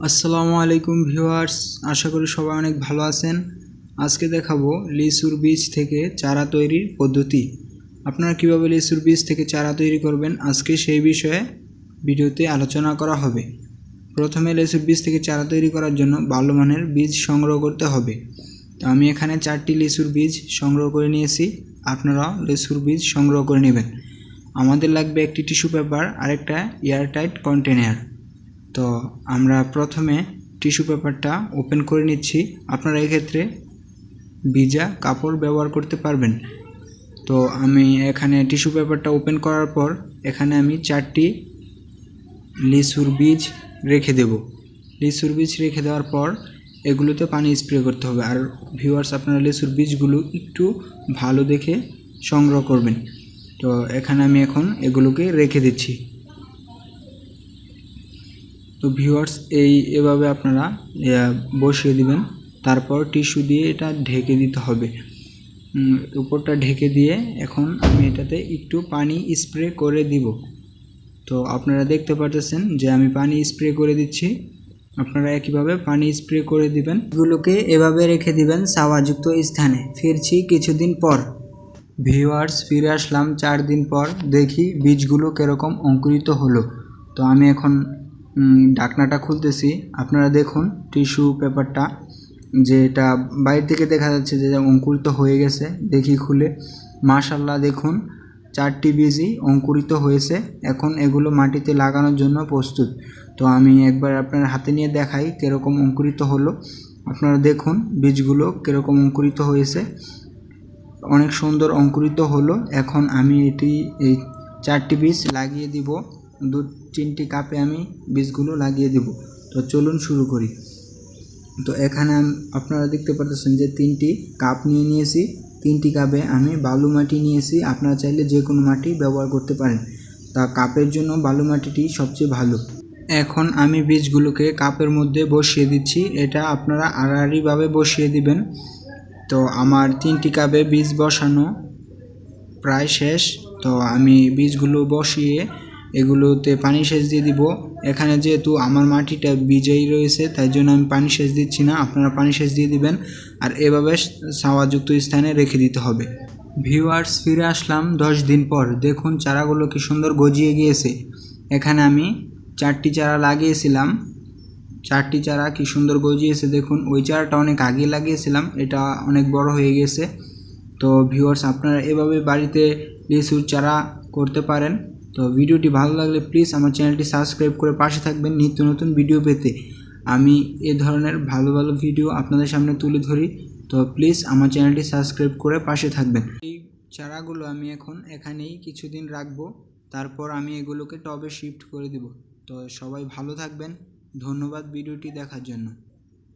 আসসালামু আলাইকুম ভিউয়ার্স, আশা করি সবাই অনেক ভালো আছেন। আজকে দেখাবো লিচুর বীজ থেকে চারা তৈরির পদ্ধতি। আপনারা কীভাবে লিচুর বীজ থেকে চারা তৈরি করবেন, আজকে সেই বিষয়ে ভিডিওতে আলোচনা করা হবে। প্রথমে লিচুর বীজ থেকে চারা তৈরি করার জন্য ভালো মানের বীজ সংগ্রহ করতে হবে। তো আমি এখানে চারটি লিচুর বীজ সংগ্রহ করে নিয়েছি। আপনারাও লিচুর বীজ সংগ্রহ করে নেবেন। আমাদের লাগবে একটি টিস্যু পেপার আর একটা এয়ারটাইট কন্টেনার তো আমরা প্রথমে টিস্যু পেপারটা ওপেন করে নিচ্ছি। আপনারা এক্ষেত্রে ভিজা কাপড় ব্যবহার করতে পারবেন। তো আমি এখানে টিস্যু পেপারটা ওপেন করার পর এখানে আমি চারটি লিচুর বীজ রেখে দেব। লিচুর বীজ রেখে দেওয়ার পর এগুলোতে পানি স্প্রে করতে হবে। আর ভিউয়ার্স আপনারা লিচুর বীজগুলো একটু ভালো দেখে সংগ্রহ করবেন। তো এখানে আমি এখন এগুলোকে রেখে দিচ্ছি। তো ভিউয়ার্স এই এভাবে আপনারা বসিয়ে দিবেন। তারপর টিস্যু দিয়ে এটা ঢেকে দিতে হবে। উপরটা ঢেকে দিয়ে এখন আমি এটাতে একটু পানি স্প্রে করে দিব। তো আপনারা দেখতে পারতেছেন যে আমি পানি স্প্রে করে দিচ্ছি। আপনারা একইভাবে পানি স্প্রে করে দিবেন। এগুলোকে এভাবে রেখে দিবেন সাওয়াযুক্ত স্থানে। ফিরছি কিছুদিন পর। ভিউয়ার্স ফিরে আসলাম চার দিন পর। দেখি বীজগুলো কীরকম অঙ্কুরিত হলো। তো আমি এখন ঢাকনাটা খুলতেছি। আপনারা দেখুন, টিস্যু পেপারটা, যে এটা বাইরে থেকে দেখা যাচ্ছে যে অঙ্কুরিত হয়ে গেছে, দেখি খুলে। মাশাল্লাহ দেখুন চারটি বীজই অঙ্কুরিত হয়েছে। এখন এগুলো মাটিতে লাগানোর জন্য প্রস্তুত। তো আমি একবার আপনার হাতে নিয়ে দেখাই কীরকম অঙ্কুরিত হলো। আপনারা দেখুন, বীজগুলো কীরকম অঙ্কুরিত হয়েছে। অনেক সুন্দর অঙ্কুরিত হলো। এখন আমি এটি, এই চারটি বীজ লাগিয়ে দিব। দু তিনটি কাপে আমি বীজগুলো লাগিয়ে দিব। তো চলুন শুরু করি। তো এখানে আপনারা দেখতে পাচ্ছেন যে তিনটি কাপ নিয়ে নিয়েছি। তিনটি কাপে আমি বালু মাটি নিয়েছি। আপনারা চাইলে যে কোনো মাটি ব্যবহার করতে পারেন। তা কাপের জন্য বালু মাটিটি সবচেয়ে ভালো। এখন আমি বীজগুলোকে কাপের মধ্যে বসিয়ে দিচ্ছি। এটা আপনারা আড়াআড়িভাবে বসিয়ে দিবেন। তো আমার তিনটি কাপে বীজ বসানো প্রায় শেষ। তো আমি বীজগুলো বসিয়ে এগুলোতে পানি সেচ দিয়ে দিব। এখানে যেহেতু আমার মাটিটা বীজেই রয়েছে, তাই জন্য আমি পানি সেচ দিচ্ছি না। আপনারা পানি সেচ দিয়ে দিবেন। আর এভাবে ছাওয়াযুক্ত স্থানে রেখে দিতে হবে। ভিউয়ার্স, ফিরে আসলাম দশ দিন পর। দেখুন, চারাগুলো কি সুন্দর গজিয়ে গিয়েছে। এখানে আমি চারটি চারা লাগিয়েছিলাম। চারটি চারা কি সুন্দর গজিয়েছে, দেখুন। ওই চারাটা অনেক আগে লাগিয়েছিলাম। এটা অনেক বড় হয়ে গেছে। তো ভিউয়ার্স, আপনারা এভাবে বাড়িতে লিচুর চারা করতে পারেন। তো ভিডিওটি ভালো লাগলে প্লিজ আমার চ্যানেলটি সাবস্ক্রাইব করে পাশে থাকবেন নিত্য নতুন ভিডিও পেতে। আমি এ ধরনের ভালো ভালো ভিডিও আপনাদের সামনে তুলে ধরি। তো প্লিজ আমার চ্যানেলটি সাবস্ক্রাইব করে পাশে থাকবেন। এই চারাগুলো আমি এখন এখানেই কিছুদিন রাখব। তারপর আমি এগুলোকে টবে শিফট করে দিব। তো সবাই ভালো থাকবেন। ধন্যবাদ ভিডিওটি দেখার জন্য।